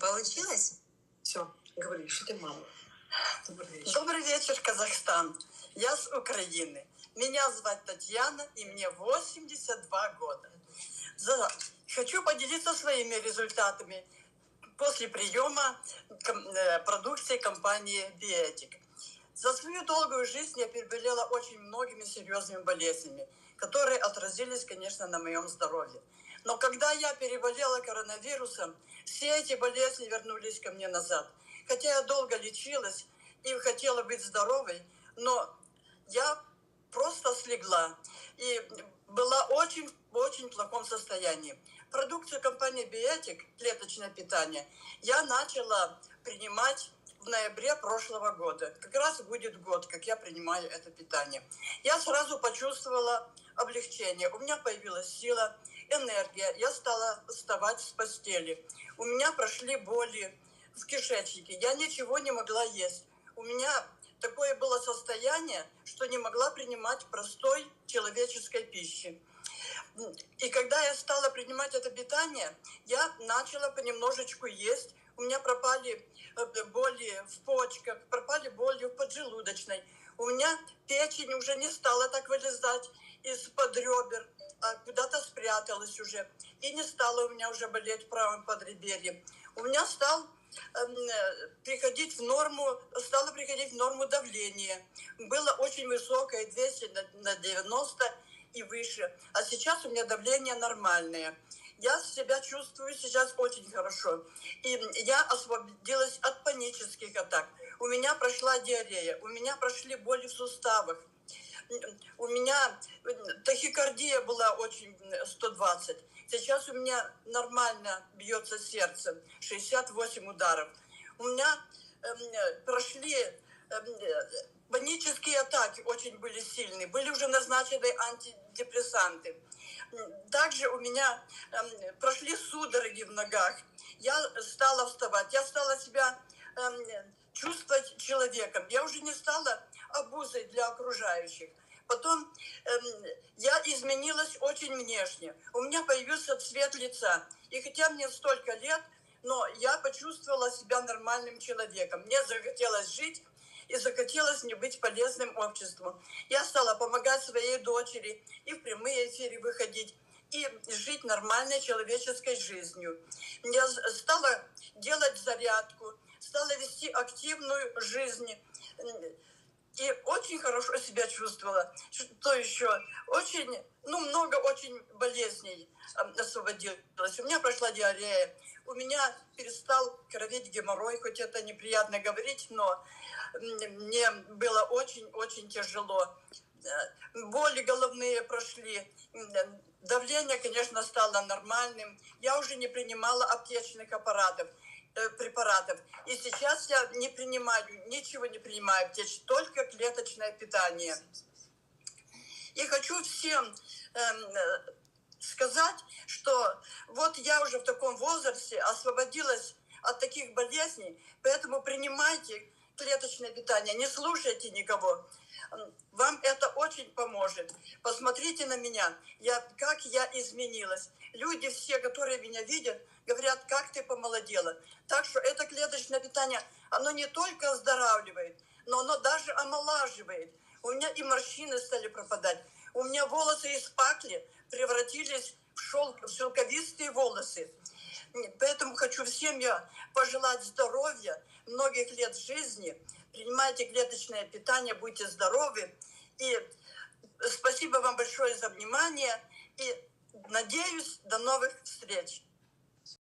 Получилось? Все, говори, что ты мама. Добрый вечер. Добрый вечер, Казахстан. Я с Украины. Меня зовут Татьяна, и мне 82 года. За- Хочу поделиться своими результатами после приема э, продукции компании Биэтик. За свою долгую жизнь я переболела очень многими серьезными болезнями, которые отразились, конечно, на моем здоровье. Но когда я переболела коронавирусом, все эти болезни вернулись ко мне назад. Хотя я долго лечилась и хотела быть здоровой, но я просто слегла и была очень очень плохом состоянии. Продукцию компании Биотик, клеточное питание, я начала принимать в ноябре прошлого года. Как раз будет год, как я принимаю это питание. Я сразу почувствовала облегчение. У меня появилась сила, энергия. Я стала вставать с постели. У меня прошли боли в кишечнике. Я ничего не могла есть. У меня такое было состояние, что не могла принимать простой человеческой пищи. И когда я стала принимать это питание, я начала понемножечку есть. У меня пропали э, боли в почках, пропали боли в поджелудочной. У меня печень уже не стала так вылезать из-под ребер, куда-то спряталась уже. И не стала у меня уже болеть в правом подреберье. У меня стал эм, приходить в норму, стало приходить в норму давление. Было очень высокое, 200 на- на 90 и выше. А сейчас у меня давление нормальное. Я себя чувствую сейчас очень хорошо. И я освободилась от панических атак. У меня прошла диарея, у меня прошли боли в суставах. У меня тахикардия была очень 120. Сейчас у меня нормально бьется сердце, 68 ударов. У меня эм, прошли эм, панические атаки очень были сильные. Были уже назначены антидепрессанты. Также у меня эм, прошли судороги в ногах. Я стала вставать, я стала себя чувствовать человеком. Я уже не стала обузой для окружающих. Потом эм, я изменилась очень внешне. У меня появился цвет лица. И хотя мне столько лет, но я почувствовала себя нормальным человеком. Мне захотелось жить и захотелось мне быть полезным обществу. Я стала помогать своей дочери и в прямые эфиры выходить и жить нормальной человеческой жизнью. Я стала делать зарядку, стала вести активную жизнь. И очень хорошо себя чувствовала. Что еще? Очень, ну, много очень болезней освободилось. У меня прошла диарея. У меня перестал кровить геморрой, хоть это неприятно говорить, но мне было очень-очень тяжело. Э, Боли головные прошли. Давление, конечно, стало нормальным. Я уже не принимала аптечных аппаратов препаратов. И сейчас я не принимаю, ничего не принимаю аптечных, только клеточное питание. И хочу всем эм, э, сказать, что вот я уже в таком возрасте освободилась от таких болезней, поэтому принимайте клеточное питание, не слушайте никого. Вам это очень поможет. Посмотрите на меня, я, как я изменилась. Люди все, которые меня видят, говорят, как ты помолодела. Так что это клеточное питание, оно не только оздоравливает, но оно даже омолаживает. У меня и морщины стали пропадать. У меня волосы из пакли превратились в, шелк, в шелковистые волосы. Поэтому хочу всем я пожелать здоровья, многих лет жизни. Принимайте клеточное питание, будьте здоровы. И спасибо вам большое за внимание. И надеюсь, до новых встреч.